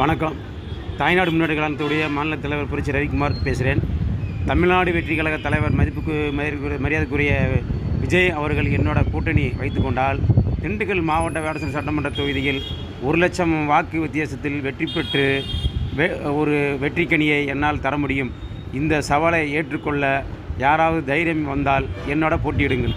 வணக்கம். தாய்நாடு முன்னேற்ற கழகத்துடைய மாநில தலைவர் புரட்சி ரவிக்குமார் பேசுகிறேன் தமிழ்நாடு வெற்றி கழக தலைவர் மதிப்புக்கு மரியாதைக்குரிய விஜய் அவர்கள் என்னோட கூட்டணி வைத்துக்கொண்டால் திண்டுக்கல் மாவட்ட வேடசன் சட்டமன்ற தொகுதியில் ஒரு லட்சம் வாக்கு வித்தியாசத்தில் வெற்றி பெற்று வெ ஒரு வெற்றிக்கனியை என்னால் தர முடியும். இந்த சவாலை ஏற்றுக்கொள்ள யாராவது தைரியம் வந்தால் என்னோட போட்டியிடுங்கள்.